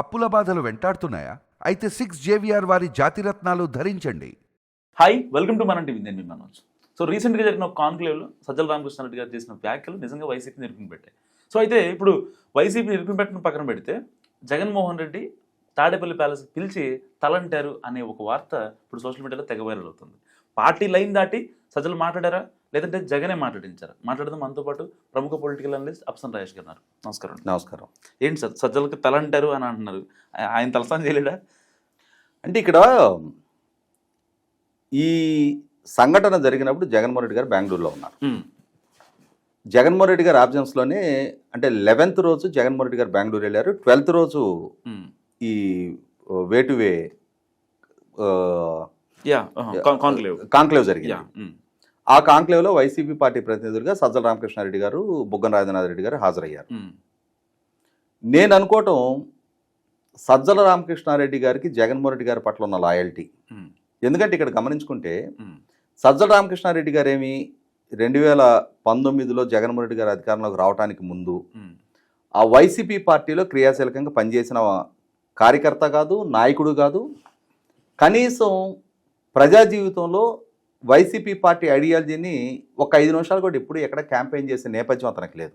అప్పుల బాధలు వెంటాడుతున్నాయా? అయితే సిక్స్ జేవిఆర్ వారి జాతిరత్నాలు ధరించండి. హాయ్ వెల్కమ్ టు మన టీవీ నేను మీ మనోజ్. సో రీసెంట్గా జరిగిన కాన్క్లేవ్లో సజ్జల రామకృష్ణారెడ్డి గారు చేసిన వ్యాఖ్యలు నిజంగా వైసీపీ నిరూపణ పెట్టాయి. సో అయితే ఇప్పుడు వైసీపీ నిరూపణ పెట్టిన పక్కన పెడితే జగన్మోహన్ రెడ్డి తాడేపల్లి ప్యాలెస్ పిలిచి తలంటారు అనే ఒక వార్త ఇప్పుడు సోషల్ మీడియాలో తెగ వైరల్ అవుతుంది. పార్టీ లైన్ దాటి సజ్జలు మాట్లాడారా? లేదంటే జగనే మాట్లాడించారా. మాట్లాడదాం. మనతో పాటు ప్రముఖ పొలిటికల్ అనలిస్ట్ అప్సన్ రాజేష్ గారు. నమస్కారం. నమస్కారం. ఏంటి సార్? సజ్జలకి తలంటారు అని అంటున్నారు. ఆయన తలసాని చేయలేడా? అంటే ఇక్కడ ఈ సంఘటన జరిగినప్పుడు జగన్మోహన్ రెడ్డి గారు బెంగళూరులో ఉన్నారు. జగన్మోహన్ రెడ్డి గారు ఆబ్జెన్స్లోనే అంటే లెవెన్త్ రోజు జగన్మోహన్ రెడ్డి గారు బెంగళూరు వెళ్ళారు. ట్వెల్త్ రోజు. ఈ way to way yeah conclave. Conclave జరిగింది. ఆ కాంక్లేవ్లో వైసీపీ పార్టీ ప్రతినిధులుగా సజ్జల రామకృష్ణారెడ్డి గారు బుగ్గన రాజనాథ్ రెడ్డి గారు హాజరయ్యారు. నేను అనుకోవటం సజ్జల రామకృష్ణారెడ్డి గారికి జగన్మోహన్ రెడ్డి గారి పట్ల ఉన్న లాయల్టీ. ఎందుకంటే ఇక్కడ గమనించుకుంటే సజ్జల రామకృష్ణారెడ్డి గారు ఏమి రెండు వేల పంతొమ్మిదిలో జగన్మోహన్ రెడ్డి గారు అధికారంలోకి రావడానికి ముందు ఆ వైసీపీ పార్టీలో క్రియాశీలకంగా పనిచేసిన కార్యకర్త కాదు నాయకుడు కాదు. కనీసం ప్రజా జీవితంలో వైసీపీ పార్టీ ఐడియాలజీని ఒక ఐదు నిమిషాలు కూడా ఎప్పుడు ఎక్కడ క్యాంపెయిన్ చేసే నేపథ్యం అతనికి లేదు.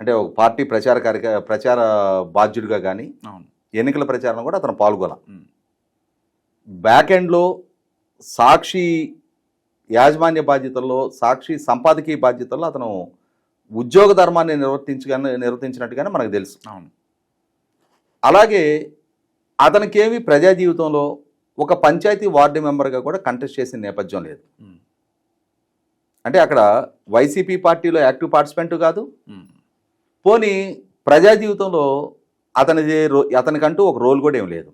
అంటే ఒక పార్టీ ప్రచార కార్యక ప్రచార బాధ్యుడిగా కానీ అవును. ఎన్నికల ప్రచారంలో కూడా అతను పాల్గొన ఉమ్, బ్యాక్ ఎండ్లో సాక్షి యాజమాన్య బాధ్యతల్లో సాక్షి సంపాదకీయ బాధ్యతల్లో అతను ఉద్యోగ ధర్మాన్ని నిర్వర్తించగానే నిర్వర్తించినట్టుగానే మనకు తెలుసు. అలాగే అతనికేమి ప్రజా జీవితంలో ఒక పంచాయతీ వార్డు మెంబర్గా కూడా కంటెస్ట్ చేసిన నేపథ్యం లేదు. అంటే అక్కడ వైసీపీ పార్టీలో యాక్టివ్ పార్టిసిపెంట్ కాదు. పోనీ ప్రజా జీవితంలో అతనిది రో అతనికంటూ ఒక రోల్ కూడా ఏం లేదు.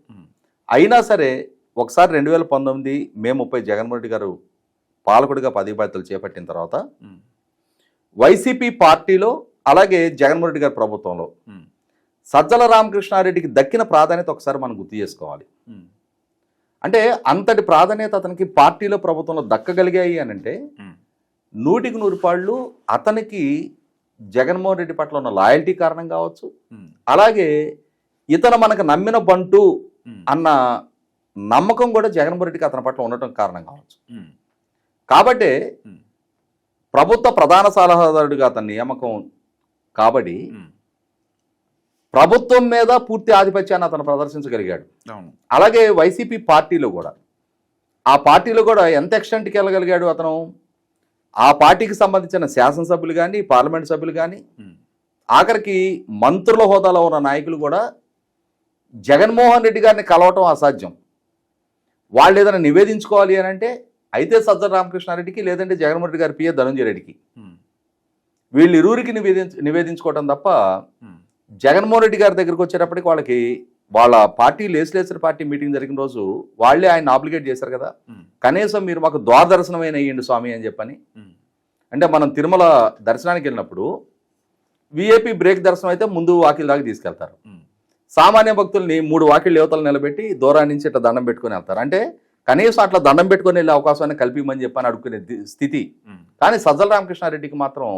అయినా సరే ఒకసారి రెండు వేల పంతొమ్మిది మే ముప్పై జగన్మోహన్ రెడ్డి గారు పాలకుడిగా పదవి బాధ్యతలు చేపట్టిన తర్వాత వైసీపీ పార్టీలో అలాగే జగన్మోహన్ రెడ్డి గారి ప్రభుత్వంలో సజ్జల రామకృష్ణారెడ్డికి దక్కిన ప్రాధాన్యత ఒకసారి మనం గుర్తు చేసుకోవాలి. అంటే అంతటి ప్రాధాన్యత అతనికి పార్టీలో ప్రభుత్వంలో దక్కగలిగాయి అని అంటే నూటికి నూరు పాళ్ళు అతనికి జగన్మోహన్ రెడ్డి పట్ల ఉన్న లాయల్టీ కారణం కావచ్చు. అలాగే ఇతను మనకు నమ్మిన బంటు అన్న నమ్మకం కూడా జగన్మోహన్ రెడ్డికి అతని పట్ల ఉండటం కారణం కావచ్చు. కాబట్టి ప్రభుత్వ ప్రధాన సలహాదారుడిగా అతని నియామకం కాబట్టి ప్రభుత్వం మీద పూర్తి ఆధిపత్యాన్ని అతను ప్రదర్శించగలిగాడు. అలాగే వైసీపీ పార్టీలో కూడా. ఆ పార్టీలో కూడా ఎంత ఎక్స్టెంట్కి వెళ్ళగలిగాడు అతను? ఆ పార్టీకి సంబంధించిన శాసనసభ్యులు కానీ పార్లమెంట్ సభ్యులు కానీ ఆఖరికి మంత్రుల హోదాలో ఉన్న నాయకులు కూడా జగన్మోహన్ రెడ్డి గారిని కలవటం అసాధ్యం. వాళ్ళు ఏదైనా నివేదించుకోవాలి అని అంటే అయితే సజ్జల రామకృష్ణారెడ్డికి లేదంటే జగన్మోహన్ రెడ్డి గారి పిఏ ధనంజయ రెడ్డికి. వీళ్ళు ఇరువురికి నివేదించ నివేదించుకోవటం తప్ప జగన్మోహన్ రెడ్డి గారి దగ్గరికి వచ్చేటప్పటికి వాళ్ళకి వాళ్ళ పార్టీ లేజిస్లేచర్ పార్టీ మీటింగ్ జరిగిన రోజు వాళ్ళే ఆయన ఆబ్లిగేట్ చేశారు కదా. కనీసం మీరు మాకు ద్వారదర్శనమైన అయ్యండి స్వామి అని చెప్పని. అంటే మనం తిరుమల దర్శనానికి వెళ్ళినప్పుడు విఐపి బ్రేక్ దర్శనం అయితే ముందు వాకిల్ దాకా తీసుకెళ్తారు. సామాన్య భక్తుల్ని మూడు వాకిళ్ళు యువతలు నిలబెట్టి దూరం నుంచి ఇట్లా దండం పెట్టుకొని వెళ్తారు. అంటే కనీసం అట్లా దండం పెట్టుకొని వెళ్ళే అవకాశాన్ని కల్పించమని చెప్పని అడుక్కునే స్థితి. కానీ సజ్జల రామకృష్ణారెడ్డికి మాత్రం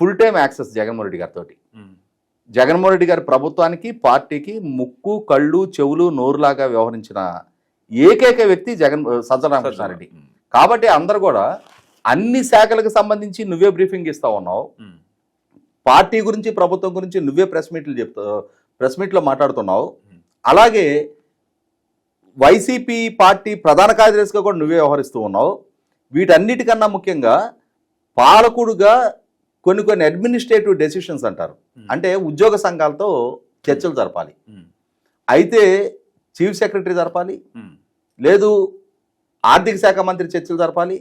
full time access Jaganmohan Reddy గారితో జగన్మోహన్ రెడ్డి గారి ప్రభుత్వానికి పార్టీకి ముక్కు కళ్ళు చెవులు నోరులాగా వ్యవహరించిన ఏకైక వ్యక్తి జగన్ సజ్జల రామకృష్ణారెడ్డి ఉమ్, కాబట్టి అందరు కూడా అన్ని శాఖలకు సంబంధించి నువ్వే బ్రీఫింగ్ ఇస్తా ఉన్నావు పార్టీ గురించి ప్రభుత్వం గురించి నువ్వే ప్రెస్ మీట్లు చెప్తా ప్రెస్ మీట్లో మాట్లాడుతున్నావు. అలాగే వైసీపీ పార్టీ ప్రధాన కార్యదర్శిగా కూడా నువ్వే వ్యవహరిస్తూ ఉన్నావు. వీటన్నిటికన్నా ముఖ్యంగా పాలకుడుగా కొన్ని కొన్ని అడ్మినిస్ట్రేటివ్ డెసిషన్స్ అంటారు. అంటే ఉద్యోగ సంఘాలతో చర్చలు జరపాలి. అయితే చీఫ్ సెక్రటరీ జరపాలి. లేదు ఆర్థిక శాఖ మంత్రి చర్చలు జరపాలి.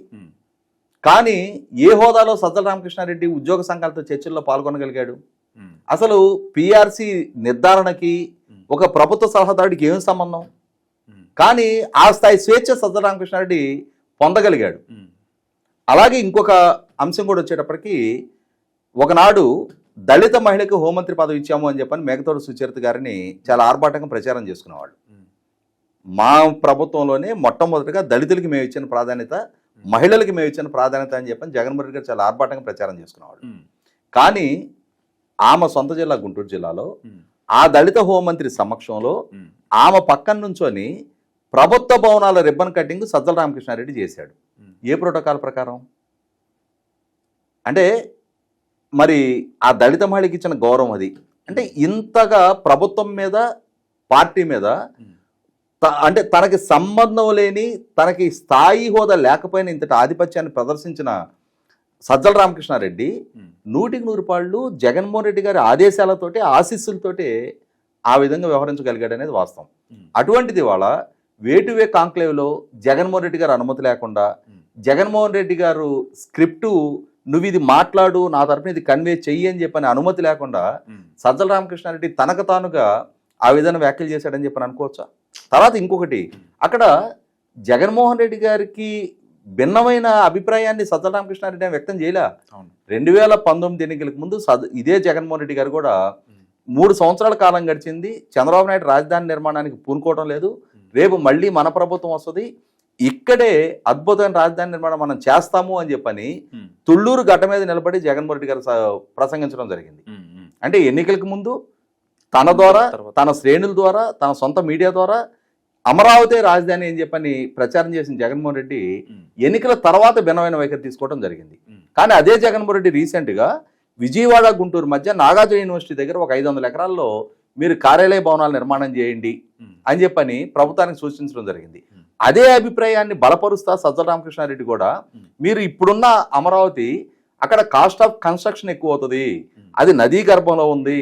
కానీ ఏ హోదాలో సజ్జల రామకృష్ణారెడ్డి ఉద్యోగ సంఘాలతో చర్చల్లో పాల్గొనగలిగాడు? అసలు పిఆర్సి నిర్ధారణకి ఒక ప్రభుత్వ సలహాదారుడికి ఏం సంబంధం? కానీ ఆ స్థాయి స్వేచ్ఛ సజ్జల రామకృష్ణారెడ్డి పొందగలిగాడు. అలాగే ఇంకొక అంశం కూడా వచ్చేటప్పటికి ఒకనాడు దళిత మహిళకి హోంమంత్రి పదవి ఇచ్చాము అని చెప్పని మేకతోడు సుచరిత గారిని చాలా ఆర్భాటంగా ప్రచారం చేసుకునేవాళ్ళు. మా ప్రభుత్వంలోనే మొట్టమొదటిగా దళితులకి మేము ఇచ్చిన ప్రాధాన్యత మహిళలకి మేము ఇచ్చిన ప్రాధాన్యత అని చెప్పని జగన్మోహన్ రెడ్డి గారు చాలా ఆర్భాటంగా ప్రచారం చేసుకునేవాళ్ళు. కానీ ఆమె సొంత జిల్లా గుంటూరు జిల్లాలో ఆ దళిత హోంమంత్రి సమక్షంలో ఆమె పక్కన నుంచొని ప్రభుత్వ భవనాల రిబ్బన్ కటింగ్ సజ్జల రామకృష్ణారెడ్డి చేశాడు. ఏ ప్రోటోకాల్ ప్రకారం? అంటే మరి ఆ దళిత మహిళకి ఇచ్చిన గౌరవం అది. అంటే ఇంతగా ప్రభుత్వం మీద పార్టీ మీద అంటే తనకి సంబంధం లేని తనకి స్థాయి హోదా లేకపోయినా ఇంతటి ఆధిపత్యాన్ని ప్రదర్శించిన సజ్జల రామకృష్ణారెడ్డి నూటికి నూరు పాళ్ళు జగన్మోహన్ రెడ్డి గారి ఆదేశాలతోటి ఆశీస్సులతోటి ఆ విధంగా వ్యవహరించగలిగాడు అనేది వాస్తవం అటువంటిది ఇవాళ వేటువే కాంక్లేవ్లో జగన్మోహన్ రెడ్డి గారు అనుమతి లేకుండా జగన్మోహన్ రెడ్డి గారు స్క్రిప్టు నువ్వు ఇది మాట్లాడు నా తరపున ఇది కన్వే చెయ్యి అని చెప్పని అనుమతి లేకుండా సజ్జల రామకృష్ణారెడ్డి తనకు తానుగా ఆ విధంగా వ్యాఖ్యలు చేశాడని చెప్పని అనుకోవచ్చా? తర్వాత ఇంకొకటి అక్కడ జగన్మోహన్ రెడ్డి గారికి భిన్నమైన అభిప్రాయాన్ని సజ్జల రామకృష్ణారెడ్డి వ్యక్తం చేయలే? రెండు వేల పంతొమ్మిది ఎన్నికలకు ముందు ఇదే జగన్మోహన్ రెడ్డి గారు కూడా మూడు సంవత్సరాల కాలం గడిచింది చంద్రబాబు నాయుడు రాజధాని నిర్మాణానికి పూనుకోవడం లేదు రేపు మళ్ళీ మన ప్రభుత్వం వస్తుంది ఇక్కడే అద్భుతమైన రాజధాని నిర్మాణం మనం చేస్తాము అని చెప్పని తుళ్ళూరు గడ్డ మీద నిలబడి జగన్మోహన్ రెడ్డి గారు ప్రసంగించడం జరిగింది. అంటే ఎన్నికలకు ముందు తన ద్వారా. తన శ్రేణుల ద్వారా తన సొంత మీడియా ద్వారా అమరావతి రాజధాని అని చెప్పని ప్రచారం చేసిన జగన్మోహన్ రెడ్డి ఎన్నికల తర్వాత భిన్నమైన వైఖరి తీసుకోవడం జరిగింది. కానీ అదే జగన్మోహన్ రెడ్డి రీసెంట్గా విజయవాడ గుంటూరు మధ్య నాగార్జున యూనివర్సిటీ దగ్గర ఒక ఐదు వందల ఎకరాల్లో మీరు కార్యాలయ భవనాలు నిర్మాణం చేయండి అని చెప్పని ప్రభుత్వానికి సూచించడం జరిగింది. అదే అభిప్రాయాన్ని బలపరుస్తా సజ్జల రామకృష్ణారెడ్డి కూడా. మీరు ఇప్పుడున్న అమరావతి అక్కడ కాస్ట్ ఆఫ్ కన్స్ట్రక్షన్ ఎక్కువ అవుతుంది అది నదీ గర్భంలో ఉంది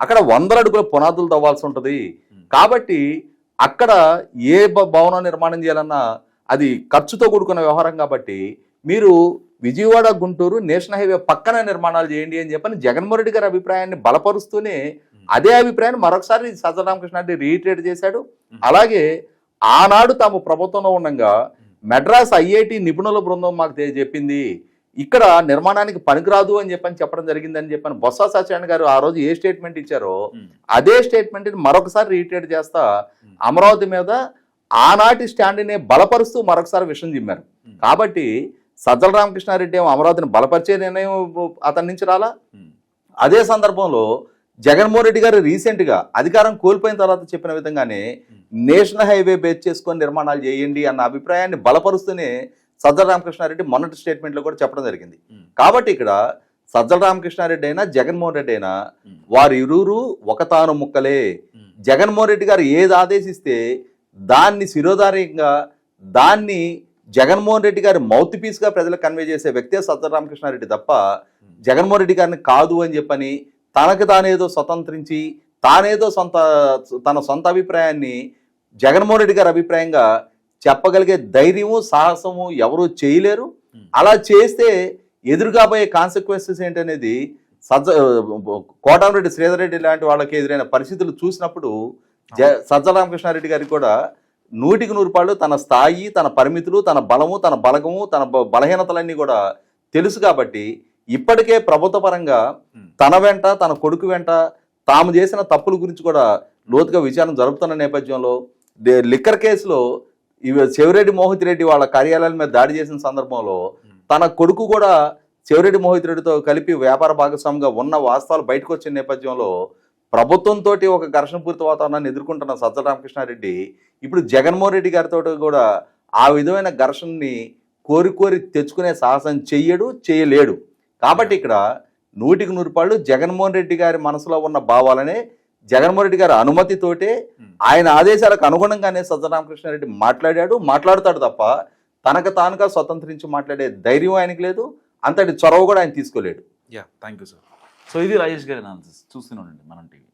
అక్కడ వందల అడుగుల పునాదులు తవ్వాల్సి ఉంటుంది కాబట్టి అక్కడ ఏ భవనం నిర్మాణం చేయాలన్నా అది ఖర్చుతో కూడుకున్న వ్యవహారం కాబట్టి మీరు విజయవాడ గుంటూరు నేషనల్ హైవే పక్కన నిర్మాణాలు చేయండి అని చెప్పని జగన్మోహన్ రెడ్డి గారి అభిప్రాయాన్ని బలపరుస్తూనే అదే అభిప్రాయాన్ని మరొకసారి సజ్జల రామకృష్ణారెడ్డి రీట్రేట్ చేశాడు. అలాగే ఆనాడు తాము ప్రభుత్వంలో ఉండగా మెడ్రాస్ ఐఐటి నిపుణుల బృందం మాకు చెప్పింది ఇక్కడ నిర్మాణానికి పనికిరాదు అని చెప్పని చెప్పడం జరిగిందని చెప్పని బొత్స సత్యనారాయణ గారు ఆ రోజు ఏ స్టేట్మెంట్ ఇచ్చారో అదే స్టేట్మెంట్ మరొకసారి రీట్రేట్ చేస్తా అమరావతి మీద ఆనాటి స్టాండ్ని బలపరుస్తూ మరొకసారి విషయం చిమ్మారు కాబట్టి సజ్జల రామకృష్ణారెడ్డి ఏమో అమరావతిని బలపరిచే నిర్ణయం అతని నుంచి రాలా? అదే సందర్భంలో జగన్మోహన్ రెడ్డి గారు రీసెంట్గా అధికారం కోల్పోయిన తర్వాత చెప్పిన విధంగానే నేషనల్ హైవే బేస్ చేసుకొని నిర్మాణాలు చేయండి అన్న అభిప్రాయాన్ని బలపరుస్తూనే సజ్జల రామకృష్ణారెడ్డి మొన్నటి స్టేట్మెంట్లో కూడా చెప్పడం జరిగింది. కాబట్టి ఇక్కడ సజ్జల రామకృష్ణారెడ్డి అయినా జగన్మోహన్ రెడ్డి అయినా ఉమ్, వారి ఇరువురు ఒకతాను ముక్కలే. జగన్మోహన్ రెడ్డి గారు ఏది ఆదేశిస్తే దాన్ని శిరోధార్యంగా దాన్ని జగన్మోహన్ రెడ్డి గారి మౌత్ పీస్గా ప్రజలకు కన్వే చేసే వ్యక్తే సజ్జల రామకృష్ణారెడ్డి తప్ప జగన్మోహన్ రెడ్డి గారిని కాదు అని చెప్పని తనకు తానేదో స్వతంత్రించి తానేదో సొంత తన సొంత అభిప్రాయాన్ని జగన్మోహన్ రెడ్డి గారి అభిప్రాయంగా చెప్పగలిగే ధైర్యము సాహసము ఎవరూ చేయలేరు. అలా చేస్తే ఎదురుగాబోయే కాన్సిక్వెన్సెస్ ఏంటనేది సజ్జ కోటమిరెడ్డి శ్రీధర్ రెడ్డి లాంటి వాళ్ళకి ఎదురైన పరిస్థితులు చూసినప్పుడు జ సజ్జల రామకృష్ణారెడ్డి గారికి కూడా నూటికి నూరు పాళ్ళు తన స్థాయి తన పరిమితులు తన బలము తన బలగము తన బ- బలహీనతలన్నీ కూడా తెలుసు కాబట్టి ఇప్పటికే ప్రభుత్వ పరంగా తన వెంట తన కొడుకు వెంట తాము చేసిన తప్పుల గురించి కూడా లోతుగా విచారణ జరుపుతున్న నేపథ్యంలో దే- లిక్కర్ కేసులో ఇవి చెవిరెడ్డి మోహిత్ రెడ్డి వాళ్ళ కార్యాలయాల మీద దాడి చేసిన సందర్భంలో తన కొడుకు కూడా చెవిరెడ్డి మోహిత్ రెడ్డితో కలిపి వ్యాపార భాగస్వామిగా ఉన్న వాస్తవాలు బయటకు వచ్చిన నేపథ్యంలో ప్రభుత్వంతో ఒక ఘర్షణపూరిత వాతావరణాన్ని ఎదుర్కొంటున్న సజ్జల రామకృష్ణారెడ్డి ఇప్పుడు జగన్మోహన్ రెడ్డి గారితో కూడా ఆ విధమైన ఘర్షణని కోరి కోరి తెచ్చుకునే సాహసం చెయ్యడు చేయలేడు. కాబట్టి ఇక్కడ నూటికి నూరు పాళ్ళు జగన్మోహన్ రెడ్డి గారి మనసులో ఉన్న భావాలనే జగన్మోహన్ రెడ్డి గారి అనుమతితోటే ఆయన ఆదేశాలకు అనుగుణంగానే సజ్జల రామకృష్ణారెడ్డి మాట్లాడాడు. మాట్లాడతాడు తప్ప తనకు తానుగా స్వతంత్రించి మాట్లాడే ధైర్యం ఆయనకి లేదు. అంతటి చొరవ కూడా ఆయన తీసుకోలేడు. Yeah thank you sir. So ఇది రాజేష్ గారి అనాలిసిస్ చూస్తూనే ఉండండి మనం టీవీ.